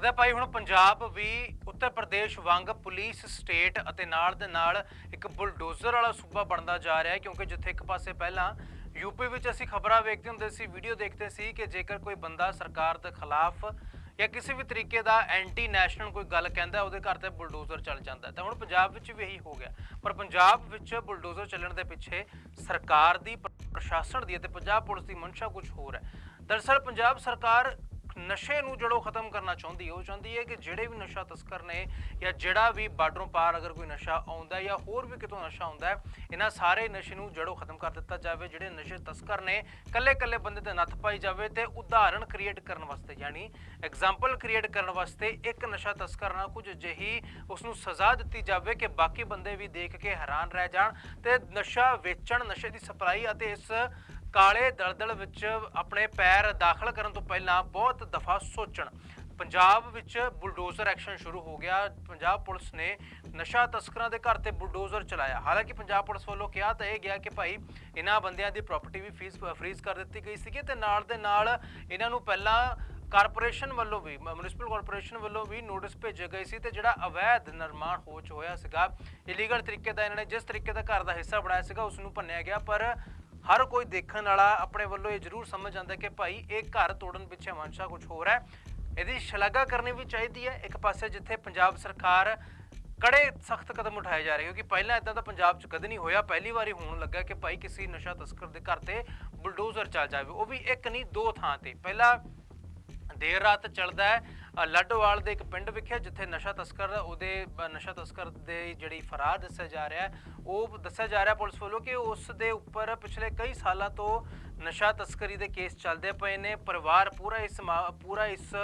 ਲੱਗਦਾ ਭਾਈ ਹੁਣ ਪੰਜਾਬ ਵੀ ਉੱਤਰ ਪ੍ਰਦੇਸ਼ ਵਾਂਗ ਪੁਲਿਸ, ਸਟੇਟ ਅਤੇ ਨਾਲ ਦੇ ਨਾਲ ਇੱਕ ਬੁਲਡੋਜ਼ਰ ਵਾਲਾ ਸੂਬਾ ਬਣਦਾ ਜਾ ਰਿਹਾ ਹੈ, ਕਿਉਂਕਿ ਜਿੱਥੇ ਇੱਕ ਪਾਸੇ ਪਹਿਲਾਂ ਯੂਪੀ ਵਿੱਚ ਅਸੀਂ ਖਬਰਾਂ ਵੇਖਦੇ ਹੁੰਦੇ ਸੀ, ਵੀਡੀਓ ਦੇਖਦੇ ਸੀ ਕਿ ਜੇਕਰ ਕੋਈ ਬੰਦਾ ਸਰਕਾਰ ਦੇ ਖਿਲਾਫ ਜਾਂ ਕਿਸੇ ਵੀ ਤਰੀਕੇ ਦਾ ਐਂਟੀ ਨੈਸ਼ਨਲ ਕੋਈ ਗੱਲ ਕਹਿੰਦਾ ਉਹਦੇ ਘਰ ਤੇ ਬੁਲਡੋਜ਼ਰ ਚੱਲ ਜਾਂਦਾ ਤਾਂ ਹੁਣ ਪੰਜਾਬ ਵਿੱਚ ਵੀ ਇਹੀ ਹੋ ਗਿਆ। ਪਰ ਪੰਜਾਬ ਵਿੱਚ ਬੁਲਡੋਜ਼ਰ ਚੱਲਣ ਦੇ ਪਿੱਛੇ ਸਰਕਾਰ ਦੀ, ਪ੍ਰਸ਼ਾਸਨ ਦੀ ਅਤੇ ਪੰਜਾਬ ਪੁਲਿਸ ਦੀ ਮਨਸ਼ਾ ਕੁਝ ਹੋਰ ਹੈ। ਦਰਅਸਲ ਪੰਜਾਬ ਸਰਕਾਰ ਨਸ਼ੇ ਨੂੰ ਜੜੋਂ ਖਤਮ ਕਰਨਾ ਚਾਹੁੰਦੀ ਹੈ, ਉਹ ਚਾਹੁੰਦੀ ਹੈ ਕਿ ਜਿਹੜੇ ਵੀ ਨਸ਼ਾ ਤਸਕਰ ਨੇ ਜਾਂ ਜਿਹੜਾ ਵੀ ਬਾਰਡਰੋਂ ਪਾਰ ਅਗਰ ਕੋਈ ਨਸ਼ਾ ਆਉਂਦਾ ਜਾਂ ਹੋਰ ਵੀ ਕਿਤੋਂ ਨਸ਼ਾ ਆਉਂਦਾ ਇਹਨਾਂ ਸਾਰੇ ਨਸ਼ੇ ਨੂੰ ਜੜੋਂ ਖਤਮ ਕਰ ਦਿੱਤਾ ਜਾਵੇ, ਜਿਹੜੇ ਨਸ਼ੇ ਤਸਕਰ ਨੇ ਕੱਲੇ ਕੱਲੇ ਬੰਦੇ ਤੇ ਨੱਥ ਪਾਈ ਜਾਵੇ ਤੇ ਉਦਾਹਰਣ ਕ੍ਰੀਏਟ ਕਰਨ ਵਾਸਤੇ, ਯਾਨੀ ਐਗਜ਼ਾਮਪਲ ਕ੍ਰੀਏਟ ਕਰਨ ਵਾਸਤੇ ਇੱਕ ਨਸ਼ਾ ਤਸਕਰ ਨਾਲ ਕੁਝ ਅਜਿਹੀ ਉਸ ਨੂੰ ਸਜ਼ਾ ਦਿੱਤੀ ਜਾਵੇ ਕਿ ਬਾਕੀ ਬੰਦੇ ਵੀ ਦੇਖ ਕੇ ਹੈਰਾਨ ਰਹਿ ਜਾਣ ਤੇ ਨਸ਼ਾ ਵੇਚਣ, ਨਸ਼ੇ ਦੀ ਸਪਲਾਈ ਅਤੇ ਇਸ ਕਾਲੇ ਦਲਦਲ ਵਿੱਚ ਆਪਣੇ ਪੈਰ ਦਾਖਲ ਕਰਨ ਤੋਂ ਪਹਿਲਾਂ ਬਹੁਤ ਦਫਾ ਸੋਚਣ। ਪੰਜਾਬ ਵਿੱਚ ਬੁਲਡੋਜ਼ਰ ਐਕਸ਼ਨ ਸ਼ੁਰੂ ਹੋ ਗਿਆ। ਪੰਜਾਬ ਪੁਲਿਸ ਨੇ ਨਸ਼ਾ ਤਸਕਰਾਂ ਦੇ ਘਰ ਤੇ ਬੁਲਡੋਜ਼ਰ ਚਲਾਇਆ। ਹਾਲਾਂਕਿ ਪੰਜਾਬ ਪੁਲਿਸ ਵੱਲੋਂ ਕਿਹਾ ਤਾਂ ਇਹ ਗਿਆ ਕਿ ਭਾਈ, ਇਹਨਾਂ ਬੰਦਿਆਂ ਦੀ ਪ੍ਰਾਪਰਟੀ ਵੀ ਫੀਸ, ਫਰੀਜ਼ ਕਰ ਦਿੱਤੀ ਗਈ ਸੀਗੀ ਤੇ ਨਾਲ ਦੇ ਨਾਲ ਇਹਨਾਂ ਨੂੰ ਪਹਿਲਾਂ ਕਾਰਪੋਰੇਸ਼ਨ ਵੱਲੋਂ ਵੀ ਮਿਊਨਿਸਪਲ ਕਾਰਪੋਰੇਸ਼ਨ ਵੱਲੋਂ ਵੀ ਨੋਟਿਸ ਭੇਜੇ ਗਏ ਸੀ ਤੇ ਜਿਹੜਾ ਅਵੈਧ ਨਿਰਮਾਣ ਹੋ ਚ ਹੋਇਆ ਸੀਗਾ ਇਲੀਗਲ ਤਰੀਕੇ ਦਾ ਇਹਨਾਂ ਨੇ ਜਿਸ ਤਰੀਕੇ ਦਾ ਘਰ ਦਾ ਹਿੱਸਾ ਬਣਾਇਆ ਸੀਗਾ ਉਸ ਨੂੰ ਭੰਨਿਆ ਗਿਆ। ਪਰ ਹਰ ਕੋਈ ਦੇਖਣ ਵਾਲਾ ਆਪਣੇ ਵੱਲੋਂ ਇਹ ਜ਼ਰੂਰ ਸਮਝ ਜਾਂਦਾ ਕਿ ਭਾਈ ਇਹ ਘਰ ਤੋੜਨ ਪਿੱਛੇ ਮਨਸ਼ਾ ਕੁਝ ਹੋਰ ਹੈ। ਇਹਦੀ ਸ਼ਲਾਘਾ ਕਰਨੀ ਵੀ ਚਾਹੀਦੀ ਹੈ। ਇੱਕ ਪਾਸੇ ਜਿੱਥੇ ਪੰਜਾਬ ਸਰਕਾਰ ਕੜੇ ਸਖਤ ਕਦਮ ਉਠਾਏ ਜਾ ਰਹੇ ਕਿਉਂਕਿ ਪਹਿਲਾਂ ਇਦਾਂ ਦਾ ਪੰਜਾਬ 'ਚ ਕਦੇ ਨਹੀਂ ਹੋਇਆ। ਪਹਿਲੀ ਵਾਰੀ ਹੋਣ ਲੱਗਾ ਕਿ ਭਾਈ ਕਿਸੇ ਨਸ਼ਾ ਤਸਕਰ ਦੇ ਘਰ ਤੇ ਬੁਲਡੋਜ਼ਰ ਚੱਲ ਜਾਵੇ। ਉਹ ਵੀ ਇੱਕ ਨਹੀਂ, ਦੋ ਥਾਂ ਤੇ। ਪਹਿਲਾਂ ਦੇਰ ਰਾਤ ਚੱਲਦਾ ਹੈ। ਲੱਡੋਵਾਲ ਦੇ ਇੱਕ ਪਿੰਡ ਵਿਖੇ ਜਿੱਥੇ ਨਸ਼ਾ ਤਸਕਰ, ਉਹਦੇ ਨਸ਼ਾ ਤਸਕਰ ਦੇ ਜਿਹੜੀ ਫਰਾਰ ਦੱਸਿਆ ਜਾ ਰਿਹਾ ਹੈ, ਉਹ ਦੱਸਿਆ ਜਾ ਰਿਹਾ ਪੁਲਿਸ ਵੱਲੋਂ ਕਿ ਉਸ ਦੇ ਉੱਪਰ ਪਿਛਲੇ ਕਈ ਸਾਲਾਂ ਤੋਂ ਨਸ਼ਾ ਤਸਕਰੀ ਦੇ ਕੇਸ ਚੱਲਦੇ ਪਏ ਨੇ। ਪਰਿਵਾਰ ਪੂਰਾ ਇਸ ਮਾ- ਪੂਰਾ ਇਸ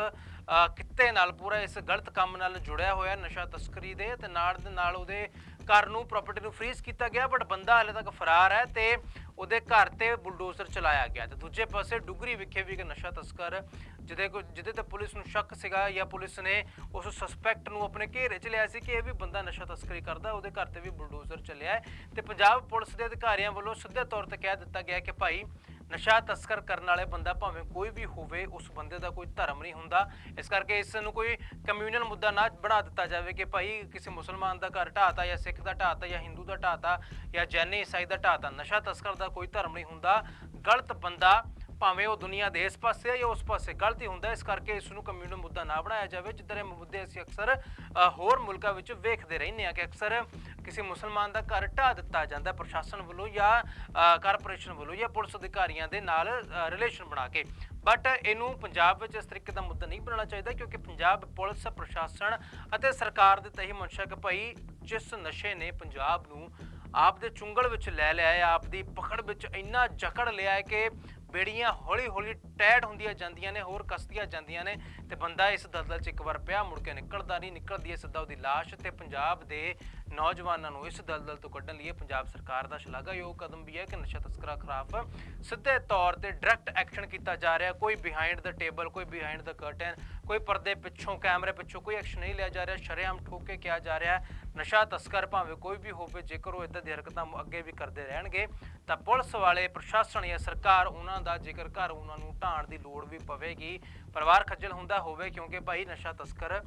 ਕਿੱਤੇ ਨਾਲ, ਪੂਰਾ ਇਸ ਗਲਤ ਕੰਮ ਨਾਲ ਜੁੜਿਆ ਹੋਇਆ ਨਸ਼ਾ ਤਸਕਰੀ ਦੇ ਤੇ ਨਾਲ ਦੇ ਨਾਲ ਉਹਦੇ ਘਰ ਨੂੰ ਪ੍ਰਾਪਰਟੀ ਨੂੰ ਫ੍ਰੀਜ਼ ਕੀਤਾ ਗਿਆ ਬਟ ਬੰਦਾ ਹਾਲੇ ਤੱਕ ਫਰਾਰ ਹੈ ਤੇ ਉਹਦੇ ਘਰ ਤੇ ਬੁਲਡੋਜ਼ਰ ਚਲਾਇਆ ਗਿਆ। ਤੇ ਦੂਜੇ ਪਾਸੇ ਡੁਗਰੀ ਵਿਖੇ ਵੀ ਇੱਕ ਨਸ਼ਾ ਤਸਕਰ, ਜਿਹਦੇ ਕੋ, ਜਿਹਦੇ ਤੇ ਪੁਲਿਸ ਨੂੰ ਸ਼ੱਕ ਸੀਗਾ ਜਾਂ ਪੁਲਿਸ ਨੇ ਉਸ ਸਸਪੈਕਟ ਨੂੰ ਆਪਣੇ ਘੇਰੇ 'ਚ ਲਿਆ ਸੀ ਕਿ ਇਹ ਵੀ ਬੰਦਾ ਨਸ਼ਾ ਤਸਕਰੀ ਕਰਦਾ, ਉਹਦੇ ਘਰ ਤੇ ਵੀ ਬੁਲਡੋਜ਼ਰ ਚੱਲਿਆ ਹੈ। ਤੇ ਪੰਜਾਬ ਪੁਲਿਸ ਦੇ ਅਧਿਕਾਰੀਆਂ ਵੱਲੋਂ ਸਿੱਧੇ ਤੌਰ ਤੇ ਕਹਿ ਦਿੱਤਾ ਗਿਆ ਕਿ ਭਾਈ ਨਸ਼ਾ ਤਸਕਰ ਕਰਨ ਵਾਲੇ ਬੰਦਾ ਭਾਵੇਂ ਕੋਈ ਵੀ ਹੋਵੇ, ਉਸ ਬੰਦੇ ਦਾ ਕੋਈ ਧਰਮ ਨਹੀਂ ਹੁੰਦਾ। ਇਸ ਕਰਕੇ ਇਸ ਨੂੰ ਕੋਈ ਕਮਿਊਨਲ ਮੁੱਦਾ ਨਾ ਬਣਾ ਦਿੱਤਾ ਜਾਵੇ ਕਿ ਭਾਈ ਕਿਸੇ ਮੁਸਲਮਾਨ ਦਾ ਘਰ ਢਾਤਾ ਜਾਂ ਸਿੱਖ ਦਾ ਢਾਤਾ ਜਾਂ ਹਿੰਦੂ ਦਾ ਢਾਤਾ ਜਾਂ ਜੈਨੀ ਈਸਾਈ ਦਾ ਢਾਤਾ ਨਸ਼ਾ ਤਸਕਰ ਦਾ ਕੋਈ ਧਰਮ ਨਹੀਂ ਹੁੰਦਾ। ਗਲਤ ਬੰਦਾ ਭਾਵੇਂ ਉਹ ਦੁਨੀਆ ਦੇ ਇਸ ਪਾਸੇ ਜਾਂ ਉਸ ਪਾਸੇ ਗਲਤੀ ਹੁੰਦਾ, ਇਸ ਕਰਕੇ ਇਸ ਨੂੰ ਕਮਿਊਨਲ ਮੁੱਦਾ ਨਾ ਬਣਾਇਆ ਜਾਵੇ ਜਿੱਦਾਂ ਇਹ ਮੁੱਦੇ ਅਸੀਂ ਅਕਸਰ ਹੋਰ ਮੁਲਕਾਂ ਵਿੱਚ ਵੇਖਦੇ ਰਹਿੰਦੇ ਹਾਂ ਕਿ ਅਕਸਰ ਕਿਸੇ ਮੁਸਲਮਾਨ ਦਾ ਘਰ ਢਾ ਦਿੱਤਾ ਜਾਂਦਾ ਪ੍ਰਸ਼ਾਸਨ ਵੱਲੋਂ ਜਾਂ ਕਾਰਪੋਰੇਸ਼ਨ ਵੱਲੋਂ ਜਾਂ ਪੁਲਿਸ ਅਧਿਕਾਰੀਆਂ ਦੇ ਨਾਲ ਰਿਲੇਸ਼ਨ ਬਣਾ ਕੇ। ਬਟ ਇਹਨੂੰ ਪੰਜਾਬ ਵਿੱਚ ਇਸ ਤਰੀਕੇ ਦਾ ਮੁੱਦਾ ਨਹੀਂ ਬਣਾਉਣਾ ਚਾਹੀਦਾ ਕਿਉਂਕਿ ਪੰਜਾਬ ਪੁਲਿਸ, ਪ੍ਰਸ਼ਾਸਨ ਅਤੇ ਸਰਕਾਰ ਦੇ ਤਹੀ ਮਨਸ਼ਾ ਕਿ ਭਾਈ ਜਿਸ ਨਸ਼ੇ ਨੇ ਪੰਜਾਬ ਨੂੰ ਆਪ ਦੇ ਚੁੰਗਲ ਵਿੱਚ ਲੈ ਲਿਆ ਹੈ, ਆਪ ਦੀ ਪਕੜ ਵਿੱਚ ਇੰਨਾ ਜਕੜ ਲਿਆ ਹੈ ਕਿ ਬੇੜੀਆਂ ਹੌਲੀ ਹੌਲੀ ਟੈਟ ਹੁੰਦੀਆਂ ਜਾਂਦੀਆਂ ਨੇ, ਹੋਰ ਕਸਦੀਆਂ ਜਾਂਦੀਆਂ ਨੇ ਤੇ ਬੰਦਾ ਇਸ ਦਲਦਲ 'ਚ ਇੱਕ ਵਾਰ ਪਿਆ, ਮੁੜ ਕੇ ਨਿਕਲਦਾ ਨਹੀਂ, ਨਿਕਲਦੀ ਹੈ ਸਿੱਧਾ ਉਹਦੀ ਲਾਸ਼ ਤੇ ਪੰਜਾਬ ਦੇ ਨੌਜਵਾਨਾਂ ਨੂੰ ਇਸ ਦਲਦਲ ਤੋਂ ਕੱਢਣ ਲਈ ਪੰਜਾਬ ਸਰਕਾਰ ਦਾ ਸ਼ਲਾਘਾਯੋਗ ਕਦਮ ਵੀ ਹੈ ਕਿ ਨਸ਼ਾ ਤਸਕਰਾਂ ਖਿਲਾਫ ਸਿੱਧੇ ਤੌਰ ਤੇ ਡਾਇਰੈਕਟ ਐਕਸ਼ਨ ਕੀਤਾ ਜਾ ਰਿਹਾ, ਕੋਈ ਬਿਹਾਈਂਡ ਦਾ ਟੇਬਲ ਕੋਈ ਬਿਹਾਈਂਡ ਦਾ ਕਰਟਨ ਕੋਈ ਪਰਦੇ ਪਿੱਛੋਂ, ਕੈਮਰੇ ਪਿੱਛੋਂ ਕੋਈ ਐਕਸ਼ਨ ਨਹੀਂ ਲਿਆ ਜਾ ਰਿਹਾ, ਸ਼ਰੇਆਮ ਠੋਕ ਕੇ ਕਿਹਾ ਜਾ ਰਿਹਾ ਨਸ਼ਾ ਤਸਕਰ ਭਾਵੇਂ ਕੋਈ ਵੀ ਹੋਵੇ, ਜੇਕਰ ਉਹ ਇਦਾਂ ਦੀ ਹਰਕਤਾਂ ਅੱਗੇ ਵੀ ਕਰਦੇ ਰਹਿਣਗੇ, ਤਾਂ ਪੁਲਿਸ ਵਾਲੇ, ਪ੍ਰਸ਼ਾਸਨ ਜਾਂ ਸਰਕਾਰ ਉਹਨਾਂ ਦਾ ਜੇਕਰ ਘਰ ਉਹਨਾਂ ਨੂੰ ਢਾਣ ਦੀ ਲੋੜ ਵੀ ਪਵੇਗੀ। ਪਰਿਵਾਰ ਖੱਜਲ ਹੁੰਦਾ ਹੋਵੇ ਕਿਉਂਕਿ ਭਾਈ ਨਸ਼ਾ ਤਸਕਰ,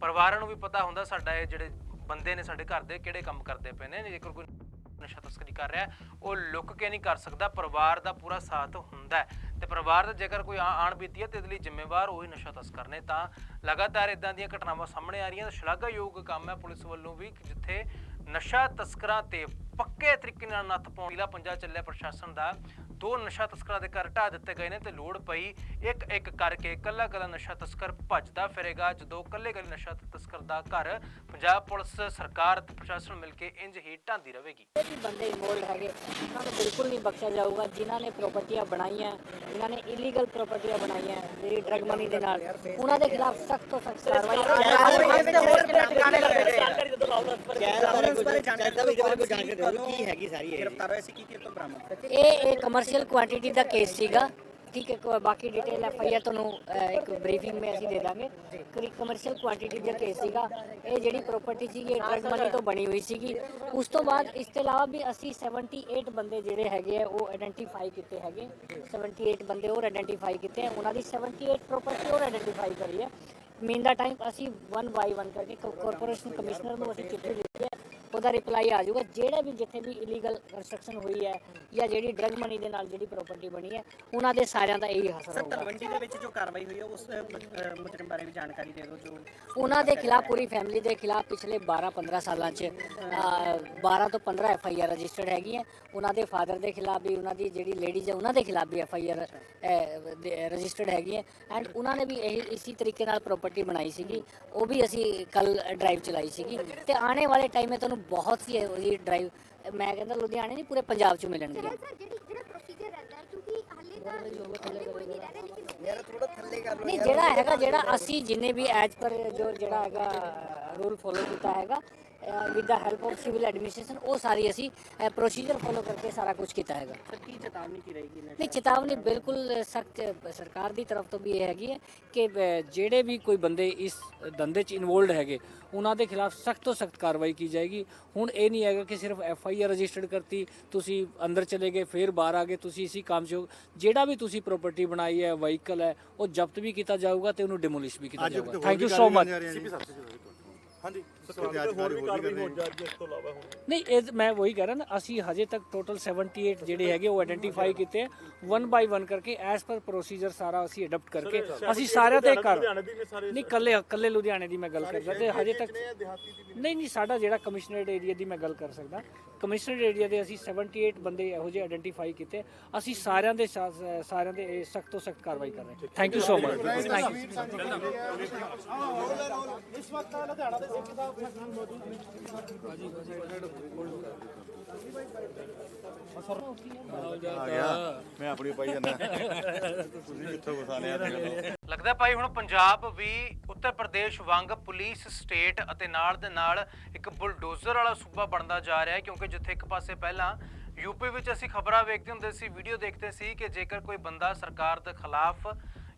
ਪਰਿਵਾਰਾਂ ਨੂੰ ਵੀ ਪਤਾ ਹੁੰਦਾ ਸਾਡਾ ਇਹ ਜਿਹੜੇ ਬੰਦੇ ਨੇ ਸਾਡੇ ਘਰ ਦੇ ਕਿਹੜੇ ਕੰਮ ਕਰਦੇ ਪਏ ਨੇ, ਜੇਕਰ ਕੋਈ ਨਸ਼ਾ ਤਸਕਰੀ ਕਰ ਰਿਹਾ, ਉਹ ਲੁੱਕ ਕੇ ਨਹੀਂ ਕਰ ਸਕਦਾ, ਪਰਿਵਾਰ ਦਾ ਪੂਰਾ ਸਾਥ ਹੁੰਦਾ ਤੇ ਪਰਿਵਾਰ ਦਾ ਜੇਕਰ ਕੋਈ ਆ- ਆਣ ਬੀਤੀ ਹੈ ਤੇ ਇਹਦੇ ਲਈ ਜ਼ਿੰਮੇਵਾਰ ਉਹੀ ਨਸ਼ਾ ਤਸਕਰ ਨੇ। ਤਾਂ ਲਗਾਤਾਰ ਇਦਾਂ ਦੀਆਂ ਘਟਨਾਵਾਂ ਸਾਹਮਣੇ ਆ ਰਹੀਆਂ, ਸ਼ਲਾਘਾਯੋਗ ਕੰਮ ਹੈ ਪੁਲਿਸ ਵੱਲੋਂ ਵੀ, ਜਿੱਥੇ ਨਸ਼ਾ ਤਸਕਰਾਂ ਤੇ ਪੱਕੇ ਤਰੀਕੇ ਨਾਲ ਨੱਥ ਪਾਉਣ ਜ਼ਿਲ੍ਹਾ ਪੰਜਾਬ ਚੱਲਿਆ ਪ੍ਰਸ਼ਾਸਨ ਦਾ। ਦੋ ਨਸ਼ਾ ਤਸਕਰਾਂ ਦੇ ਘਰ ਢਾਹ ਦਿੱਤੇ ਗਏ ਨੇ ਤੇ ਲੋੜ ਪਈ ਇੱਕ ਇੱਕ ਕਰਕੇ ਕੱਲਾ ਕੱਲਾ ਨਸ਼ਾ ਤਸਕਰ ਭੱਜਦਾ ਫਿਰੇਗਾ ਜਦੋਂ ਕੱਲੇ ਕੱਲੇ ਨਸ਼ਾ ਤਸਕਰ ਦਾ ਘਰ ਪੰਜਾਬ ਪੁਲਿਸ ਸਰਕਾਰ ਤੇ ਪ੍ਰਸ਼ਾਸਨ ਮਿਲ ਕੇ ਇੰਜ ਹੀ ਢਾਂਦੀ ਰਹੇਗੀ। ਜਿਹੜੇ ਵੀ ਬੰਦੇ ਇਨਵੋਲਡ ਹੈਗੇ ਉਹਨਾਂ ਨੂੰ ਬਿਲਕੁਲ ਨਹੀਂ ਬਖਸ਼ਿਆ ਜਾਊਗਾ ਜਿਨ੍ਹਾਂ ਨੇ ਪ੍ਰਾਪਰਟੀਆਂ ਬਣਾਈਆਂ ਜਿਨ੍ਹਾਂ ਨੇ ਇਲੀਗਲ ਪ੍ਰਾਪਰਟੀਆਂ ਬਣਾਈਆਂ ਜਿਹੜੀ ਡਰਗ ਮਨੀ ਦੇ ਨਾਲ। ਉਹਨਾਂ ਦੇ ਖਿਲਾਫ ਸਖਤ ਤੋਂ ਸਖਤ ਕੀ ਹੈਗੀ ਸਾਰੀ ਇਹ? ਗ੍ਰਿਫਤਾਰ ਹੋਏ ਸੀ? ਕੀ ਕੀ ਤੋਂ ਬਰਾਮਦ ਇਹ ਇਹ ਕਮਰਸ਼ੀਅਲ ਕੁਆਂਟੀਟੀ ਦਾ ਕੇਸ ਸੀਗਾ। ਠੀਕ ਹੈ ਕੋ- ਬਾਕੀ ਡਿਟੇਲ ਐਫ ਆਈ ਆਰ ਤੁਹਾਨੂੰ ਅਹ, ਇੱਕ ਬਰੀਫਿੰਗ ਵਿੱਚ ਅਸੀਂ ਦੇ ਦਾਂਗੇ। ਕਿ ਕਮਰਸ਼ੀਅਲ ਕੁਆਂਟੀਟੀ ਦਾ ਕੇਸ ਸੀਗਾ। ਇਹ ਜਿਹੜੀ ਪ੍ਰਾਪਰਟੀ ਸੀਗੀ ਇਹ ਡਰਗ ਮਨੀ ਤੋਂ ਬਣੀ ਹੋਈ ਸੀਗੀ। ਉਸ ਤੋਂ ਬਾਅਦ ਇਸ ਤੋਂ ਇਲਾਵਾ ਵੀ ਅਸੀਂ 78 ਬੰਦੇ ਜਿਹੜੇ ਹੈਗੇ ਆ ਉਹ ਆਇਡੈਂਟੀਫਾਈ ਕੀਤੇ ਹੈਗੇ। 78 ਬੰਦੇ ਹੋਰ ਆਇਡੈਂਟੀਫਾਈ ਕੀਤੇ ਆ। ਉਹਨਾਂ ਦੀ 78 ਪ੍ਰਾਪਰਟੀ ਹੋਰ ਆਇਡੈਂਟੀਫਾਈ ਕਰੀ ਹੈ ਮੀਨ ਦਾ ਟਾਈਮ ਅਸੀਂ ਵਨ ਬਾਈ ਵਨ ਕਰਕੇ ਕਾਰਪੋਰੇਸ਼ਨ ਕਮਿਸ਼ਨਰ ਨੂੰ ਅਸੀਂ ਚਿੱਠੀ ਲਿਖੀ ਹੈ ਉਹਦਾ ਰਿਪਲਾਈ ਆ ਜਾਊਗਾ ਜਿਹੜੇ ਵੀ ਜਿੱਥੇ ਵੀ ਇਲੀਗਲ ਕੰਸਟਰਕਸ਼ਨ ਹੋਈ ਹੈ ਜਾਂ ਜਿਹੜੀ ਡਰਗ ਮਨੀ ਦੇ ਨਾਲ ਜਿਹੜੀ ਪ੍ਰਾਪਰਟੀ ਬਣੀ ਹੈ ਉਹਨਾਂ ਦੇ ਸਾਰਿਆਂ ਦਾ ਇਹੀ ਹਸਰ ਸਰ ਹੋਊਗਾ। ਤਲਵੰਡੀ ਦੇ ਵਿੱਚ ਜੋ ਕਾਰਵਾਈ ਹੋਈ ਹੈ ਉਸ ਮੁਜਰਮ ਬਾਰੇ ਵੀ ਜਾਣਕਾਰੀ ਦੇ ਦਿਓ ਜੋ ਉਹਨਾਂ ਦੇ ਖਿਲਾਫ ਪੂਰੀ ਫੈਮਿਲੀ ਦੇ ਖਿਲਾਫ ਪਿਛਲੇ 12-15 ਸਾਲਾਂ 'ਚ ਅਹ, 12 ਤੋਂ 15 ਐਫ ਆਈ ਆਰ ਰਜਿਸਟਰਡ ਹੈਗੀਆਂ। ਉਹਨਾਂ ਦੇ ਫਾਦਰ ਦੇ ਖਿਲਾਫ ਵੀ ਉਹਨਾਂ ਦੀ ਜਿਹੜੀ ਲੇਡੀਜ਼ ਹੈ ਉਹਨਾਂ ਦੇ ਖਿਲਾਫ ਵੀ ਐਫ ਆਈ ਆਰ ਰਜਿਸਟਰਡ ਹੈਗੀਆਂ। ਐਂਡ ਉਹਨਾਂ ਨੇ ਵੀ ਇਹ ਇਸੇ ਤਰੀਕੇ ਨਾਲ ਪ੍ਰਾਪਰਟੀ ਬਣਾਈ ਸੀਗੀ। ਉਹ ਵੀ ਅਸੀਂ ਕੱਲ ਡਰਾਈਵ ਚਲਾਈ ਸੀਗੀ। ਤੇ ਆਉਣੇ ਵਾਲੇ ਟਾਈਮ 'ਤੇ ਤੁਹਾਨੂੰ ਬਹੁਤ ਸੀ ਉਹਦੀ ਡਰਾਈਵ ਮੈਂ ਕਹਿੰਦਾ ਲੁਧਿਆਣੇ ਨਹੀਂ ਪੂਰੇ ਪੰਜਾਬ 'ਚ ਮਿਲਣਗੇ। ਸਰ ਜਿਹੜੀ ਜਿਹੜਾ ਪ੍ਰੋਸੀਜਰ ਰਹਿੰਦਾ ਹੈ ਕਿਉਂਕਿ ਹਾਲੇ ਤਾਂ ਹਾਲੇ ਕੋਈ ਨਹੀਂ ਰਹਿ ਰਿਹਾ ਲੇਕਿਨ ਯਾਰ ਥੋੜਾ ਥੱਲੇ ਕਰ ਨਹੀਂ ਜਿਹੜਾ ਹੈਗਾ ਜਿਹੜਾ ਅਸੀਂ ਜਿੰਨੇ ਵੀ ਐਜ ਪਰ ਜੋ ਜਿਹੜਾ ਹੈਗਾ ਰੂਲ ਫੋਲੋ ਕੀਤਾ ਹੈਗਾ with the help of civil administration ਉਹ ਸਾਰੀ ਅਸੀਂ ਪ੍ਰੋਸੀਜਰ ਫੋਲੋ ਕਰਕੇ ਸਾਰਾ ਕੁਝ ਕੀਤਾ ਹੈਗਾ। ਸਰ ਕੀ ਚੇਤਾਵਨੀ ਕੀ ਰਹੇਗੀ ਨਹੀਂ ਚੇਤਾਵਨੀ ਬਿਲਕੁਲ ਸਖਤ ਸਰਕਾਰ ਦੀ ਤਰਫ ਤੋਂ ਵੀ ਇਹ ਹੈਗੀ ਹੈ ਕਿ ਜਿਹੜੇ ਵੀ ਕੋਈ ਬੰਦੇ ਇਸ ਧੰਦੇ 'ਚ ਇਨਵੋਲਡ ਹੈਗੇ ਉਹਨਾਂ ਦੇ ਖਿਲਾਫ ਸਖਤ ਤੋਂ ਸਖਤ ਕਾਰਵਾਈ ਕੀ ਜਾਏਗੀ। ਹੁਣ ਇਹ ਨਹੀਂ ਹੈਗਾ ਕਿ ਸਿਰਫ ਐਫ ਆਈ ਆਰ ਰਜਿਸਟਰਡ ਕਰਤੀ ਤੁਸੀਂ ਅੰਦਰ ਚਲੇ ਗਏ ਫਿਰ ਬਾਹਰ ਆ ਗਏ ਤੁਸੀਂ ਇਸੀ ਕੰਮ 'ਚ ਜਿਹੜਾ ਵੀ ਤੁਸੀਂ ਪ੍ਰਾਪਰਟੀ ਬਣਾਈ ਹੈ ਵਹੀਕਲ ਹੈ ਉਹ ਜ਼ਬਤ ਵੀ ਕੀਤਾ ਜਾਊਗਾ ਤੇ ਉਹਨੂੰ ਡਿਮੋਲਿਸ਼ ਵੀ ਕੀਤਾ ਜਾਊਗਾ। ਥੈਂਕ ਯੂ ਸੋ ਮਚ ਹਾਂਜੀ। ਸਰਕਾਰ ਹੋਰ ਵੀ ਕਾਰਵਾਈ ਹੋ ਜਾਏ ਇਸ ਤੋਂ ਇਲਾਵਾ ਹੁਣ ਨਹੀਂ ਇਹ ਮੈਂ ਵਹੀ ਕਹਿ ਰਿਹਾ ਨਾ ਅਸੀਂ ਹਜੇ ਤੱਕ ਟੋਟਲ 78 ਜਿਹੜੇ ਹੈਗੇ ਉਹ ਆਇਡੈਂਟੀਫਾਈ ਕੀਤੇ ਆ ਵਨ ਬਾਈ ਵਨ ਕਰਕੇ ਐਸ ਪਰ ਪ੍ਰੋਸੀਜਰ ਸਾਰਾ ਅਸੀਂ ਅਡਾਪਟ ਕਰਕੇ ਅਸੀਂ ਸਾਰਿਆਂ ਤੇ ਕਰ ਲੁਧਿਆਣੇ ਦੀ ਨਹੀਂ ਕੱਲੇ ਕੱਲੇ ਲੁਧਿਆਣੇ ਦੀ ਮੈਂ ਗੱਲ ਕਰਦਾ ਤੇ ਹਜੇ ਤੱਕ ਨਹੀਂ ਨਹੀਂ ਸਾਡਾ ਜਿਹੜਾ ਕਮਿਸ਼ਨਰੇਟ ਏਰੀਆ ਦੀ ਮੈਂ ਗੱਲ ਕਰ ਸਕਦਾ ਕਮਿਸ਼ਨਰੇਟ ਏਰੀਆ ਦੇ ਅਸੀਂ 78 ਬੰਦੇ ਇਹੋ ਜਿਹੇ ਆਇਡੈਂਟੀਫਾਈ ਕੀਤੇ ਅਸੀਂ ਸਾਰਿਆਂ ਦੇ ਸਾਰਿਆਂ ਦੇ ਸਖਤ ਤੋਂ ਸਖਤ ਕਾਰਵਾਈ ਕਰ ਰਹੇ ਹਾਂ thank you so much thank you ਆ ਗਿਆ ਮੈਂ ਆਪਣੀ ਪਾਈ ਜਾਂਦਾ। ਤੁਸੀਂ ਕਿੱਥੋਂ ਵਸਾਲਿਆ ਦੇਖ ਲਓ ਲੱਗਦਾ ਭਾਈ ਹੁਣ ਪੰਜਾਬ ਵੀ ਉੱਤਰ ਪ੍ਰਦੇਸ਼ ਵਾਂਗ ਪੁਲਿਸ, ਸਟੇਟ ਅਤੇ ਨਾਲ ਦੇ ਨਾਲ ਇੱਕ ਬੁਲਡੋਜ਼ਰ ਵਾਲਾ ਸੂਬਾ ਬਣਦਾ ਜਾ ਰਿਹਾ ਹੈ, ਕਿਉਂਕਿ ਜਿੱਥੇ ਇੱਕ ਪਾਸੇ ਪਹਿਲਾਂ ਯੂਪੀ ਵਿੱਚ ਅਸੀਂ ਖਬਰਾਂ ਵੇਖਦੇ ਹੁੰਦੇ ਸੀ, ਵੀਡੀਓ ਦੇਖਦੇ ਸੀ ਕਿ ਜੇਕਰ ਕੋਈ ਬੰਦਾ ਸਰਕਾਰ ਦੇ ਖਿਲਾਫ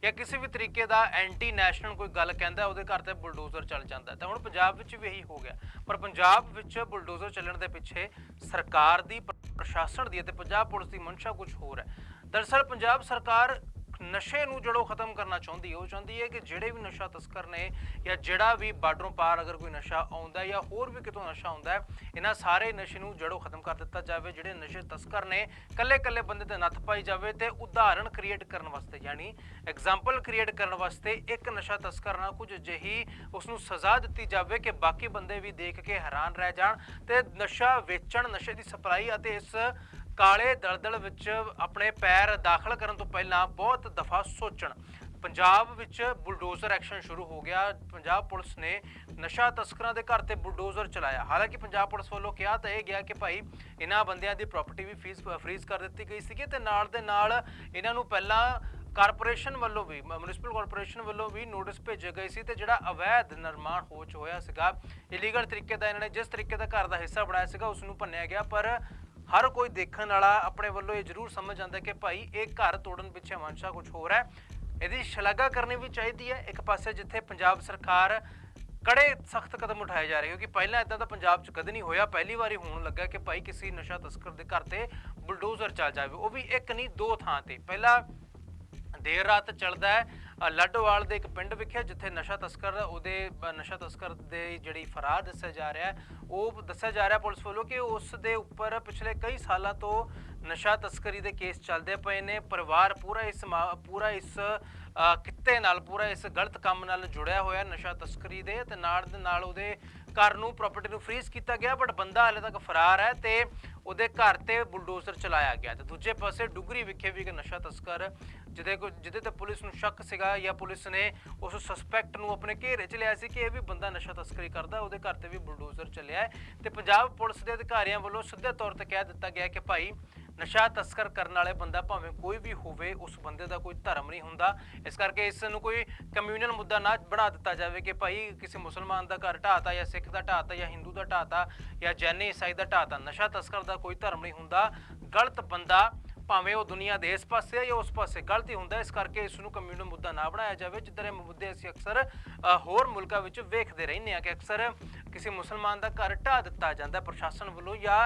ਜਾਂ ਕਿਸੇ ਵੀ ਤਰੀਕੇ ਦਾ ਐਂਟੀ ਨੈਸ਼ਨਲ ਕੋਈ ਗੱਲ ਕਹਿੰਦਾ, ਉਹਦੇ ਘਰ ਤੇ ਬੁਲਡੋਜ਼ਰ ਚੱਲ ਜਾਂਦਾ। ਤਾਂ ਹੁਣ ਪੰਜਾਬ ਵਿੱਚ ਵੀ ਇਹੀ ਹੋ ਗਿਆ। ਪਰ ਪੰਜਾਬ ਵਿੱਚ ਬੁਲਡੋਜ਼ਰ ਚੱਲਣ ਦੇ ਪਿੱਛੇ ਸਰਕਾਰ ਦੀ, ਪ੍ਰਸ਼ਾਸਨ ਦੀ ਅਤੇ ਪੰਜਾਬ ਪੁਲਿਸ ਦੀ ਮਨਸ਼ਾ ਕੁਝ ਹੋਰ ਹੈ। ਦਰਅਸਲ ਪੰਜਾਬ ਸਰਕਾਰ ਨਸ਼ੇ ਨੂੰ ਜੜੋਂ ਖਤਮ ਕਰਨਾ ਚਾਹੁੰਦੀ ਹੈ, ਉਹ ਚਾਹੁੰਦੀ ਹੈ ਕਿ ਜਿਹੜੇ ਵੀ ਨਸ਼ਾ ਤਸਕਰ ਨੇ ਜਾਂ ਜਿਹੜਾ ਵੀ ਬਾਰਡਰੋਂ ਪਾਰ ਅਗਰ ਕੋਈ ਨਸ਼ਾ ਆਉਂਦਾ ਜਾਂ ਹੋਰ ਵੀ ਕਿਤੋਂ ਨਸ਼ਾ ਆਉਂਦਾ ਹੈ, ਇਹਨਾਂ ਸਾਰੇ ਨਸ਼ੇ ਨੂੰ ਜੜੋਂ ਖਤਮ ਕਰ ਦਿੱਤਾ ਜਾਵੇ, ਜਿਹੜੇ ਨਸ਼ੇ ਤਸਕਰ ਨੇ ਕੱਲੇ ਕੱਲੇ ਬੰਦੇ ਤੇ ਨੱਥ ਪਾਈ ਜਾਵੇ ਤੇ ਉਦਾਹਰਣ ਕ੍ਰੀਏਟ ਕਰਨ ਵਾਸਤੇ, ਯਾਨੀ ਐਗਜ਼ਾਮਪਲ ਕ੍ਰੀਏਟ ਕਰਨ ਵਾਸਤੇ ਇੱਕ ਨਸ਼ਾ ਤਸਕਰ ਨਾਲ ਕੁਝ ਅਜਿਹੀ ਉਸ ਨੂੰ ਸਜ਼ਾ ਦਿੱਤੀ ਜਾਵੇ ਕਿ ਬਾਕੀ ਬੰਦੇ ਵੀ ਦੇਖ ਕੇ ਹੈਰਾਨ ਰਹਿ ਜਾਣ ਤੇ ਨਸ਼ਾ ਵੇਚਣ, ਨਸ਼ੇ ਦੀ ਸਪਲਾਈ ਅਤੇ ਇਸ ਕਾਲੇ ਦਲਦਲ ਵਿੱਚ ਆਪਣੇ ਪੈਰ ਦਾਖਲ ਕਰਨ ਤੋਂ ਪਹਿਲਾਂ ਬਹੁਤ ਦਫਾ ਸੋਚਣ। ਪੰਜਾਬ ਵਿੱਚ ਬੁਲਡੋਜ਼ਰ ਐਕਸ਼ਨ ਸ਼ੁਰੂ ਹੋ ਗਿਆ। ਪੰਜਾਬ ਪੁਲਿਸ ਨੇ ਨਸ਼ਾ ਤਸਕਰਾਂ ਦੇ ਘਰ ਤੇ ਬੁਲਡੋਜ਼ਰ ਚਲਾਇਆ। ਹਾਲਾਂਕਿ ਪੰਜਾਬ ਪੁਲਿਸ ਵੱਲੋਂ ਕਿਹਾ ਤਾਂ ਇਹ ਗਿਆ ਕਿ ਭਾਈ, ਇਹਨਾਂ ਬੰਦਿਆਂ ਦੀ ਪ੍ਰਾਪਰਟੀ ਵੀ ਫੀਸ ਫਰੀਜ਼ ਕਰ ਦਿੱਤੀ ਗਈ ਸੀਗੀ ਤੇ ਨਾਲ ਦੇ ਨਾਲ ਇਹਨਾਂ ਨੂੰ ਪਹਿਲਾਂ ਕਾਰਪੋਰੇਸ਼ਨ ਵੱਲੋਂ ਵੀ ਮਿਊਨਿਸਪਲ ਕਾਰਪੋਰੇਸ਼ਨ ਵੱਲੋਂ ਵੀ ਨੋਟਿਸ ਭੇਜੇ ਗਏ ਸੀ ਤੇ ਜਿਹੜਾ ਅਵੈਧ ਨਿਰਮਾਣ ਹੋ ਚ ਹੋਇਆ ਸੀਗਾ ਇਲੀਗਲ ਤਰੀਕੇ ਦਾ ਇਹਨਾਂ ਨੇ ਜਿਸ ਤਰੀਕੇ ਦਾ ਘਰ ਦਾ ਹਿੱਸਾ ਬਣਾਇਆ ਸੀਗਾ, ਉਸ ਨੂੰ ਭੰਨਿਆ ਗਿਆ, ਪਰ ਹਰ ਕੋਈ ਦੇਖਣ ਵਾਲਾ ਆਪਣੇ ਵੱਲੋਂ ਇਹ ਜ਼ਰੂਰ ਸਮਝ ਜਾਂਦਾ ਕਿ ਭਾਈ ਇਹ ਘਰ ਤੋੜਨ ਪਿੱਛੇ ਮਨਸ਼ਾ ਕੁਝ ਹੋਰ ਹੈ। ਇਹਦੀ ਸ਼ਲਾਘਾ ਕਰਨੀ ਵੀ ਚਾਹੀਦੀ ਹੈ। ਇੱਕ ਪਾਸੇ ਜਿੱਥੇ ਪੰਜਾਬ ਸਰਕਾਰ ਕੜੇ ਸਖਤ ਕਦਮ ਉਠਾਏ ਜਾ ਰਹੇ, ਕਿਉਂਕਿ ਪਹਿਲਾਂ ਇਦਾਂ ਦਾ ਪੰਜਾਬ 'ਚ ਕਦੇ ਨਹੀਂ ਹੋਇਆ। ਪਹਿਲੀ ਵਾਰੀ ਹੋਣ ਲੱਗਾ ਕਿ ਭਾਈ ਕਿਸੇ ਨਸ਼ਾ ਤਸਕਰ ਦੇ ਘਰ ਤੇ ਬੁਲਡੋਜ਼ਰ ਚੱਲ ਜਾਵੇ। ਉਹ ਵੀ ਇੱਕ ਨਹੀਂ, ਦੋ ਥਾਂ ਤੇ। ਪਹਿਲਾਂ ਦੇਰ ਰਾਤ ਚੱਲਦਾ ਹੈ। ਲੱਡੋਵਾਲ ਦੇ ਇੱਕ ਪਿੰਡ ਵਿਖੇ ਜਿੱਥੇ ਨਸ਼ਾ ਤਸਕਰ, ਉਹਦੇ ਨਸ਼ਾ ਤਸਕਰ ਦੇ ਜਿਹੜੀ ਫਰਾਰ ਦੱਸਿਆ ਜਾ ਰਿਹਾ ਉਹ ਦੱਸਿਆ ਜਾ ਰਿਹਾ ਪੁਲਿਸ ਵੱਲੋਂ ਕਿ ਉਸ ਦੇ ਉੱਪਰ ਪਿਛਲੇ ਕਈ ਸਾਲਾਂ ਤੋਂ ਨਸ਼ਾ ਤਸਕਰੀ ਦੇ ਕੇਸ ਚੱਲਦੇ ਪਏ ਨੇ। ਪਰਿਵਾਰ ਪੂਰਾ ਇਸ ਪੂਰਾ ਇਸ ਕਿੱਤੇ ਨਾਲ, ਪੂਰਾ ਇਸ ਗਲਤ ਕੰਮ ਨਾਲ ਜੁੜਿਆ ਹੋਇਆ ਨਸ਼ਾ ਤਸਕਰੀ ਦੇ ਤੇ ਨਾਲ ਦੇ ਨਾਲ ਉਹਦੇ ਘਰ ਨੂੰ ਪ੍ਰਾਪਰਟੀ ਨੂੰ ਫ੍ਰੀਜ਼ ਕੀਤਾ ਗਿਆ ਬਟ ਬੰਦਾ ਹਾਲੇ ਤੱਕ ਫਰਾਰ ਹੈ ਤੇ ਉਹਦੇ ਘਰ ਤੇ ਬੁਲਡੋਜ਼ਰ ਚਲਾਇਆ ਗਿਆ। ਤੇ ਦੂਜੇ ਪਾਸੇ ਡੁਗਰੀ ਵਿਖੇ ਵੀ ਇੱਕ ਨਸ਼ਾ ਤਸਕਰ, ਜਿਹਦੇ ਕੋ, ਜਿਹਦੇ ਤੇ ਪੁਲਿਸ ਨੂੰ ਸ਼ੱਕ ਸੀਗਾ ਜਾਂ ਪੁਲਿਸ ਨੇ ਉਸ ਸਸਪੈਕਟ ਨੂੰ ਆਪਣੇ ਘੇਰੇ 'ਚ ਲਿਆ ਸੀ ਕਿ ਇਹ ਵੀ ਬੰਦਾ ਨਸ਼ਾ ਤਸਕਰੀ ਕਰਦਾ, ਉਹਦੇ ਘਰ ਤੇ ਵੀ ਬੁਲਡੋਜ਼ਰ ਚੱਲਿਆ ਹੈ। ਤੇ ਪੰਜਾਬ ਪੁਲਿਸ ਦੇ ਅਧਿਕਾਰੀਆਂ ਵੱਲੋਂ ਸਿੱਧੇ ਤੌਰ ਤੇ ਕਹਿ ਦਿੱਤਾ ਗਿਆ ਕਿ ਭਾਈ ਨਸ਼ਾ ਤਸਕਰ ਕਰਨ ਵਾਲੇ ਬੰਦਾ ਭਾਵੇਂ ਕੋਈ ਵੀ ਹੋਵੇ, ਉਸ ਬੰਦੇ ਦਾ ਕੋਈ ਧਰਮ ਨਹੀਂ ਹੁੰਦਾ। ਇਸ ਕਰਕੇ ਇਸ ਨੂੰ ਕੋਈ ਕਮਿਊਨਲ ਮੁੱਦਾ ਨਾ ਬਣਾ ਦਿੱਤਾ ਜਾਵੇ ਕਿ ਭਾਈ ਕਿਸੇ ਮੁਸਲਮਾਨ ਦਾ ਘਰ ਢਾਤਾ ਜਾਂ ਸਿੱਖ ਦਾ ਢਾਤਾ ਜਾਂ ਹਿੰਦੂ ਦਾ ਢਾਤਾ ਜਾਂ ਜੈਨੀ ਈਸਾਈ ਦਾ ਢਾਤਾ ਨਸ਼ਾ ਤਸਕਰ ਦਾ ਕੋਈ ਧਰਮ ਨਹੀਂ ਹੁੰਦਾ। ਗਲਤ ਬੰਦਾ ਭਾਵੇਂ ਉਹ ਦੁਨੀਆ ਦੇ ਇਸ ਪਾਸੇ ਜਾਂ ਉਸ ਪਾਸੇ ਗਲਤੀ ਹੁੰਦਾ ਇਸ ਕਰਕੇ ਇਸ ਨੂੰ ਕਮਿਊਨਲ ਮੁੱਦਾ ਨਾ ਬਣਾਇਆ ਜਾਵੇ ਜਿੱਦਾਂ ਇਹ ਮੁੱਦੇ ਅਸੀਂ ਅਕਸਰ ਹੋਰ ਮੁਲਕਾਂ ਵਿੱਚ ਵੇਖਦੇ ਰਹਿੰਦੇ ਹਾਂ ਕਿ ਅਕਸਰ ਕਿਸੇ ਮੁਸਲਮਾਨ ਦਾ ਘਰ ਢਾ ਦਿੱਤਾ ਜਾਂਦਾ ਪ੍ਰਸ਼ਾਸਨ ਵੱਲੋਂ ਜਾਂ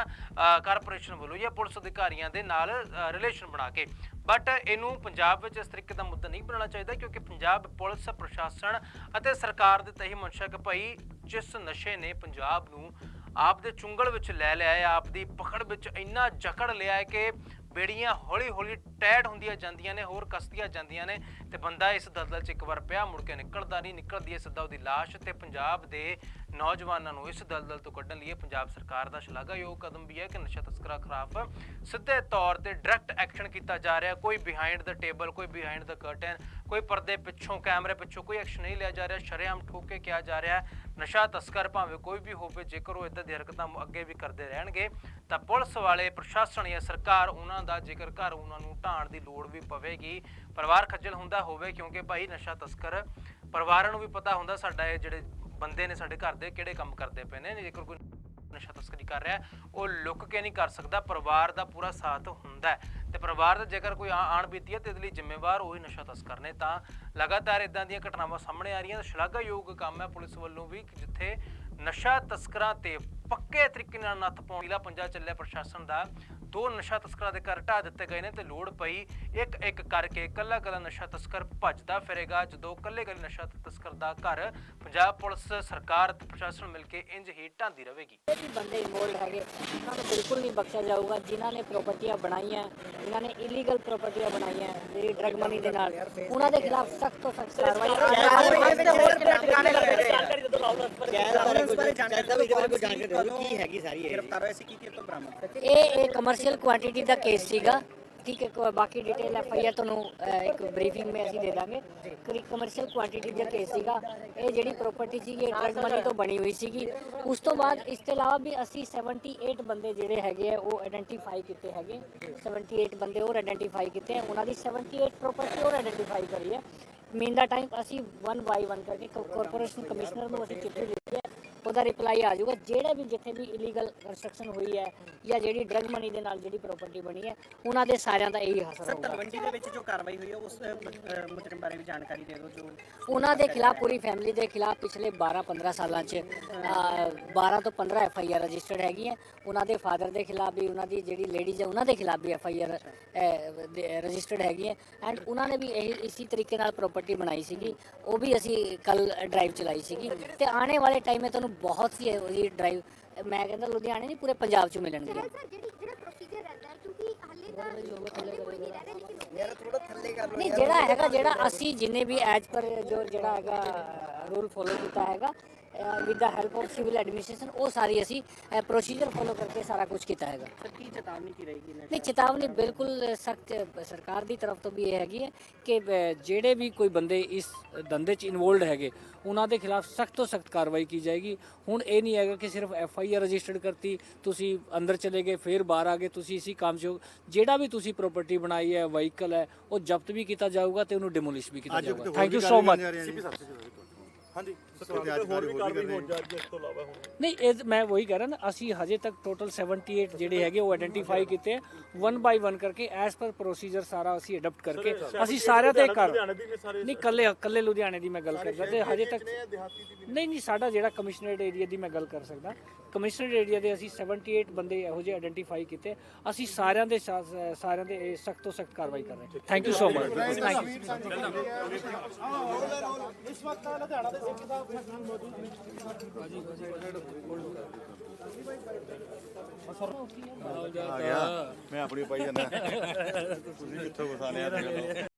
ਕਾਰਪੋਰੇਸ਼ਨ ਵੱਲੋਂ ਜਾਂ ਪੁਲਿਸ ਅਧਿਕਾਰੀਆਂ ਦੇ ਨਾਲ ਰਿਲੇਸ਼ਨ ਬਣਾ ਕੇ। ਬਟ ਇਹਨੂੰ ਪੰਜਾਬ ਵਿੱਚ ਇਸ ਤਰੀਕੇ ਦਾ ਮੁੱਦਾ ਨਹੀਂ ਬਣਾਉਣਾ ਚਾਹੀਦਾ, ਕਿਉਂਕਿ ਪੰਜਾਬ ਪੁਲਿਸ, ਪ੍ਰਸ਼ਾਸਨ ਅਤੇ ਸਰਕਾਰ ਦੇ ਤਹੀ ਮਨਸ਼ਾ ਕਿ ਭਾਈ ਜਿਸ ਨਸ਼ੇ ਨੇ ਪੰਜਾਬ ਨੂੰ ਆਪ ਦੇ ਚੁੰਗਲ ਵਿੱਚ ਲੈ ਲਿਆ ਹੈ, ਆਪ ਦੀ ਪਕੜ ਵਿੱਚ ਇੰਨਾ ਜਕੜ ਲਿਆ ਹੈ ਕਿ ਬੇੜੀਆਂ ਹੌਲੀ ਹੌਲੀ ਟੈਟ ਹੁੰਦੀਆਂ ਜਾਂਦੀਆਂ ਨੇ, ਹੋਰ ਕਸਦੀਆਂ ਜਾਂਦੀਆਂ ਨੇ ਤੇ ਬੰਦਾ ਇਸ ਦਲਦਲ 'ਚ ਇੱਕ ਵਾਰ ਪਿਆ, ਮੁੜ ਕੇ ਨਿਕਲਦਾ ਨਹੀਂ, ਨਿਕਲਦੀ ਹੈ ਸਿੱਧਾ ਉਹਦੀ ਲਾਸ਼ ਤੇ ਪੰਜਾਬ ਦੇ ਨੌਜਵਾਨਾਂ ਨੂੰ ਇਸ ਦਲਦਲ ਤੋਂ ਕੱਢਣ ਲਈ ਪੰਜਾਬ ਸਰਕਾਰ ਦਾ ਸ਼ਲਾਘਾਯੋਗ ਕਦਮ ਵੀ ਹੈ ਕਿ ਨਸ਼ਾ ਤਸਕਰਾਂ ਖਿਲਾਫ ਸਿੱਧੇ ਤੌਰ ਤੇ ਡਾਇਰੈਕਟ ਐਕਸ਼ਨ ਕੀਤਾ ਜਾ ਰਿਹਾ ਕੋਈ ਬਿਹਾਈਂਡ ਦ ਟੇਬਲ ਕੋਈ ਬਿਹਾਈਂਡ ਦ ਕਰਟਨ ਕੋਈ ਪਰਦੇ ਪਿੱਛੋਂ, ਕੈਮਰੇ ਪਿੱਛੋਂ ਕੋਈ ਐਕਸ਼ਨ ਨਹੀਂ ਲਿਆ ਜਾ ਰਿਹਾ। ਸ਼ਰੇਆਮ ਠੋਕ ਕੇ ਕਿਹਾ ਜਾ ਰਿਹਾ ਨਸ਼ਾ ਤਸਕਰ ਭਾਵੇਂ ਕੋਈ ਵੀ ਹੋਵੇ, ਜੇਕਰ ਉਹ ਇਦਾਂ ਦੀ ਹਰਕਤਾਂ ਅੱਗੇ ਵੀ ਕਰਦੇ ਰਹਿਣਗੇ, ਤਾਂ ਪੁਲਿਸ ਵਾਲੇ, ਪ੍ਰਸ਼ਾਸਨ ਜਾਂ ਸਰਕਾਰ ਉਹਨਾਂ ਦਾ ਜੇਕਰ ਘਰ ਉਹਨਾਂ ਨੂੰ ਢਾਣ ਦੀ ਲੋੜ ਵੀ ਪਵੇਗੀ। ਪਰਿਵਾਰ ਖੱਜਲ ਹੁੰਦਾ ਹੋਵੇ, ਕਿਉਂਕਿ ਭਾਈ ਨਸ਼ਾ ਤਸਕਰ ਪਰਿਵਾਰਾਂ ਨੂੰ ਵੀ ਪਤਾ ਹੁੰਦਾ, ਸਾਡਾ ਇਹ ਜਿਹੜੇ ਬੰਦੇ ਨੇ ਸਾਡੇ ਘਰ ਦੇ ਕਿਹੜੇ ਕੰਮ ਕਰਦੇ ਪਏ ਨੇ ਜੇਕਰ ਕੋਈ ਨਸ਼ਾ ਤਸਕਰੀ ਕਰ ਰਿਹਾ ਉਹ ਲੁੱਕ ਕੇ ਨਹੀਂ ਕਰ ਸਕਦਾ, ਪਰਿਵਾਰ ਦਾ ਪੂਰਾ ਸਾਥ ਹੁੰਦਾ ਹੈ। ਤੇ ਪਰਿਵਾਰ ਦਾ ਜੇਕਰ ਕੋਈ ਆ- ਆਣ ਬੀਤੀ ਹੈ ਤੇ ਇਹਦੇ ਲਈ ਜ਼ਿੰਮੇਵਾਰ ਉਹੀ ਨਸ਼ਾ ਤਸਕਰ ਨੇ। ਤਾਂ ਲਗਾਤਾਰ ਇਦਾਂ ਦੀਆਂ ਘਟਨਾਵਾਂ ਸਾਹਮਣੇ ਆ ਰਹੀਆਂ ਤਾਂ ਸ਼ਲਾਘਾਯੋਗ ਕੰਮ ਹੈ ਪੁਲਿਸ ਵੱਲੋਂ ਵੀ, ਜਿੱਥੇ ਨਸ਼ਾ ਤਸਕਰਾਂ ਤੇ ਪੱਕੇ ਤਰੀਕੇ ਨਾਲ ਨੱਥ ਪਾਉਣ ਲਾ ਪੰਜਾ ਚੱਲਿਆ ਪ੍ਰਸ਼ਾਸਨ ਦਾ। ਦੋ ਨਸ਼ਾ ਤਸਕਰਾਂ ਦੇ ਘਰ ਢਾਹ ਦਿੱਤੇ ਗਏ ਨੇ ਤੇ ਲੋੜ ਪਈ ਇੱਕ ਇੱਕ ਕਰਕੇ ਕੱਲਾ ਕੱਲਾ ਨਸ਼ਾ ਤਸਕਰ ਭੱਜਦਾ ਫਿਰੇਗਾ, ਜਦੋਂ ਕੱਲੇ ਕੱਲੇ ਨਸ਼ਾ ਤਸਕਰ ਦਾ ਘਰ ਪੰਜਾਬ ਪੁਲਿਸ, ਸਰਕਾਰ ਤੇ ਪ੍ਰਸ਼ਾਸਨ ਮਿਲ ਕੇ ਇੰਜ ਹੀ ਢਾਂਦੀ ਰਹੇਗੀ। ਜਿਹੜੇ ਵੀ ਬੰਦੇ ਇਨਵੋਲਡ ਹੈਗੇ। ਉਹਨਾਂ ਨੂੰ ਬਿਲਕੁਲ ਨਹੀਂ ਬਖਸ਼ਿਆ ਜਾਊਗਾ ਜਿਨ੍ਹਾਂ ਨੇ ਪ੍ਰਾਪਰਟੀਆਂ ਬਣਾਈਆਂ ਜਿਨ੍ਹਾਂ ਨੇ ਇਲੀਗਲ ਪ੍ਰਾਪਰਟੀਆਂ ਬਣਾਈਆਂ ਜਿਹੜੀ ਡਰਗ ਮਨੀ ਦੇ ਨਾਲ। ਉਹਨਾਂ ਦੇ ਖਿਲਾਫ ਸਖਤ ਤੋਂ ਸਖਤ ਕਾਰਵਾਈ ਕੈਦ ਬਾਰੇ ਕੁਝ ਕੈਦ ਬਾਰੇ ਕੋਈ ਜਾਣਕਾਰੀ ਦਿਓ। ਕੀ ਹੈਗੀ ਸਾਰੀ ਇਹ? ਗ੍ਰਿਫਤਾਰ ਹੋਏ ਸੀ ਕੀ ਕੀ ਤੋਂ ਬਰਾਮਦ? ਇਹ ਇਹ ਕਮਰਸ਼ੀਅਲ ਕੁਆਂਟੀਟੀ ਦਾ ਕੇਸ ਸੀਗਾ। ਠੀਕ ਹੈ ਬਾਕੀ ਡਿਟੇਲ ਐਫ ਆਈ ਆਰ ਤੁਹਾਨੂੰ ਇੱਕ ਬਰੀਫਿੰਗ ਵਿੱਚ ਅਸੀਂ ਦੇ ਦਾਂਗੇ। ਕਿ ਕਮਰਸ਼ੀਅਲ ਕੁਆਂਟੀਟੀ ਦਾ ਕੇਸ ਸੀਗਾ। ਇਹ ਜਿਹੜੀ ਪ੍ਰਾਪਰਟੀ ਸੀਗੀ, ਇਹ ਡਰਗ ਮਨੀ ਤੋਂ ਬਣੀ ਹੋਈ ਸੀਗੀ। ਉਸ ਤੋਂ ਬਾਅਦ ਇਸ ਤੋਂ ਇਲਾਵਾ ਵੀ ਅਸੀਂ 78 ਬੰਦੇ ਜਿਹੜੇ ਹੈਗੇ ਆ, ਉਹ ਆਇਡੈਂਟੀਫਾਈ ਕੀਤੇ ਹੈਗੇ। 78 ਬੰਦੇ ਹੋਰ ਆਇਡੈਂਟੀਫਾਈ ਕੀਤੇ ਆ। ਉਹਨਾਂ ਦੀ 78 ਪ੍ਰਾਪਰਟੀ ਹੋਰ ਆਇਡੈਂਟੀਫਾਈ ਕਰੀ ਹੈ ਮੀਨ ਦਾ ਟਾਈਮ ਅਸੀਂ ਵਨ ਬਾਈ ਵਨ ਕਰਕੇ ਕਾਰਪੋਰੇਸ਼ਨ ਕਮਿਸ਼ਨਰ ਨੂੰ ਅਸੀਂ ਚਿੱਠੀ ਦਿੱਤੀ ਹੈ ਉਹਦਾ ਰਿਪਲਾਈ ਆ ਜਾਊਗਾ। ਜਿਹੜੇ ਵੀ ਜਿੱਥੇ ਵੀ ਇਲੀਗਲ ਕੰਸਟਰਕਸ਼ਨ ਹੋਈ ਹੈ ਜਾਂ ਜਿਹੜੀ ਡਰਗ ਮਨੀ ਦੇ ਨਾਲ ਜਿਹੜੀ ਪ੍ਰਾਪਰਟੀ ਬਣੀ ਹੈ ਉਹਨਾਂ ਦੇ ਸਾਰਿਆਂ ਦਾ ਇਹੀ ਹਸਰ ਸਰ ਹੋਊਗਾ। ਤਲਵੰਡੀ ਦੇ ਵਿੱਚ ਜੋ ਕਾਰਵਾਈ ਹੋਈ ਹੈ ਉਸ ਮੁਜਰਮ ਬਾਰੇ ਵੀ ਜਾਣਕਾਰੀ ਦੇ ਦਿਓ ਜੋ ਉਹਨਾਂ ਦੇ ਖਿਲਾਫ ਪੂਰੀ ਫੈਮਿਲੀ ਦੇ ਖਿਲਾਫ ਪਿਛਲੇ 12-15 ਸਾਲਾਂ 'ਚ ਅਹ, 12 ਤੋਂ 15 ਐਫ ਆਈ ਆਰ ਰਜਿਸਟਰਡ ਹੈਗੀਆਂ। ਉਹਨਾਂ ਦੇ ਫਾਦਰ ਦੇ ਖਿਲਾਫ ਵੀ ਉਹਨਾਂ ਦੀ ਜਿਹੜੀ ਲੇਡੀਜ਼ ਹੈ ਉਹਨਾਂ ਦੇ ਖਿਲਾਫ ਵੀ ਐਫ ਆਈ ਆਰ ਰਜਿਸਟਰਡ ਹੈਗੀਆਂ। ਐਂਡ ਉਹਨਾਂ ਨੇ ਵੀ ਇਹ ਇਸੇ ਤਰੀਕੇ ਨਾਲ ਪ੍ਰਾਪਰਟੀ ਬਣਾਈ ਸੀਗੀ। ਉਹ ਵੀ ਅਸੀਂ ਕੱਲ ਡਰਾਈਵ ਚਲਾਈ ਸੀਗੀ। ਤੇ ਆਉਣੇ ਵਾਲੇ ਟਾਈਮ 'ਤੇ ਤੁਹਾਨੂੰ ਬਹੁਤ ਸੀ ਉਹਦੀ ਡਰਾਈਵ ਮੈਂ ਕਹਿੰਦਾ ਲੁਧਿਆਣੇ ਨਹੀਂ ਪੂਰੇ ਪੰਜਾਬ 'ਚ ਮਿਲਣਗੇ। ਸਰ ਜਿਹੜੀ ਜਿਹੜਾ ਪ੍ਰੋਸੀਜਰ ਰਹਿੰਦਾ ਹੈ ਕਿਉਂਕਿ ਹਾਲੇ ਤਾਂ ਹਾਲੇ ਕੋਈ ਨਹੀਂ ਰਹਿ ਰਿਹਾ ਲੇਕਿਨ ਯਾਰ ਥੋੜਾ ਥੱਲੇ ਕਰ ਨਹੀਂ ਜਿਹੜਾ ਹੈਗਾ ਜਿਹੜਾ ਅਸੀਂ ਜਿੰਨੇ ਵੀ ਐਜ ਪਰ ਜੋ ਜਿਹੜਾ ਹੈਗਾ ਰੂਲ ਫੋਲੋ ਕੀਤਾ ਹੈਗਾ with the help of civil administration ਉਹ ਸਾਰੀ ਅਸੀਂ ਪ੍ਰੋਸੀਜਰ ਫੋਲੋ ਕਰਕੇ ਸਾਰਾ ਕੁਝ ਕੀਤਾ ਹੈਗਾ। ਸਰ ਕੀ ਚੇਤਾਵਨੀ ਕੀ ਰਹੇਗੀ ਨਹੀਂ ਚੇਤਾਵਨੀ ਬਿਲਕੁਲ ਸਖਤ ਸਰਕਾਰ ਦੀ ਤਰਫ ਤੋਂ ਵੀ ਇਹ ਹੈਗੀ ਹੈ ਕਿ ਜਿਹੜੇ ਵੀ ਕੋਈ ਬੰਦੇ ਇਸ ਧੰਦੇ 'ਚ ਇਨਵੋਲਡ ਹੈਗੇ ਉਹਨਾਂ ਦੇ ਖਿਲਾਫ ਸਖਤ ਤੋਂ ਸਖਤ ਕਾਰਵਾਈ ਕੀ ਜਾਏਗੀ। ਹੁਣ ਇਹ ਨਹੀਂ ਹੈਗਾ ਕਿ ਸਿਰਫ ਐਫ ਆਈ ਆਰ ਰਜਿਸਟਰਡ ਕਰਤੀ ਤੁਸੀਂ ਅੰਦਰ ਚਲੇ ਗਏ ਫਿਰ ਬਾਹਰ ਆ ਗਏ ਤੁਸੀਂ ਇਸੀ ਕੰਮ 'ਚ ਹੋ। ਜਿਹੜਾ ਵੀ ਤੁਸੀਂ ਪ੍ਰਾਪਰਟੀ ਬਣਾਈ ਹੈ ਵਹੀਕਲ ਹੈ ਉਹ ਜ਼ਬਤ ਵੀ ਕੀਤਾ ਜਾਊਗਾ ਤੇ ਉਹਨੂੰ ਡਿਮੋਲਿਸ਼ ਵੀ ਕੀਤਾ ਜਾਊਗਾ। ਥੈਂਕ ਯੂ ਸੋ ਮਚ ਹਾਂਜੀ ਹੋਰ ਵੀ ਕਾਰਵਾਈ ਹੋ ਜਾਏ ਨਹੀਂ ਇਹ ਮੈਂ ਵਹੀ ਕਹਿ ਰਿਹਾ ਨਾ ਅਸੀਂ ਹਜੇ ਤੱਕ ਟੋਟਲ 78 ਜਿਹੜੇ ਹੈਗੇ ਉਹ ਆਇਡੈਂਟੀਫਾਈ ਕੀਤੇ ਵਨ ਬਾਈ ਵਨ ਕਰਕੇ ਐਸ ਪਰ ਪ੍ਰੋਸੀਜਰ ਸਾਰਾ ਅਸੀਂ ਅਡਾਪਟ ਕਰਕੇ ਅਸੀਂ ਸਾਰਿਆਂ ਤੇ ਕਰ ਨਹੀਂ ਕੱਲੇ ਕੱਲੇ ਲੁਧਿਆਣੇ ਦੀ ਮੈਂ ਗੱਲ ਕਰਦਾ ਤੇ ਹਜੇ ਤੱਕ ਨਹੀਂ ਨਹੀਂ ਸਾਡਾ ਜਿਹੜਾ ਕਮਿਸ਼ਨਰੇਟ ਏਰੀਆ ਦੀ ਮੈਂ ਗੱਲ ਕਰ ਸਕਦਾ ਕਮਿਸ਼ਨਰੇਟ ਏਰੀਆ ਦੇ ਅਸੀਂ 78 ਬੰਦੇ ਇਹੋ ਜਿਹੇ ਆਇਡੈਂਟੀਫਾਈ ਕੀਤੇ ਅਸੀਂ ਸਾਰਿਆਂ ਦੇ ਸਾਰਿਆਂ ਦੇ ਸਖਤ ਤੋਂ ਸਖਤ ਕਾਰਵਾਈ ਕਰ ਰਹੇ ਹਾਂ thank you so much thank you ਆ ਗਿਆ। ਮੈਂ ਆਪਣੀ ਪਾਈ ਜਾਂਦਾ। ਤੁਸੀਂ ਕਿੱਥੋਂ ਵਸਾਨੇ ਆ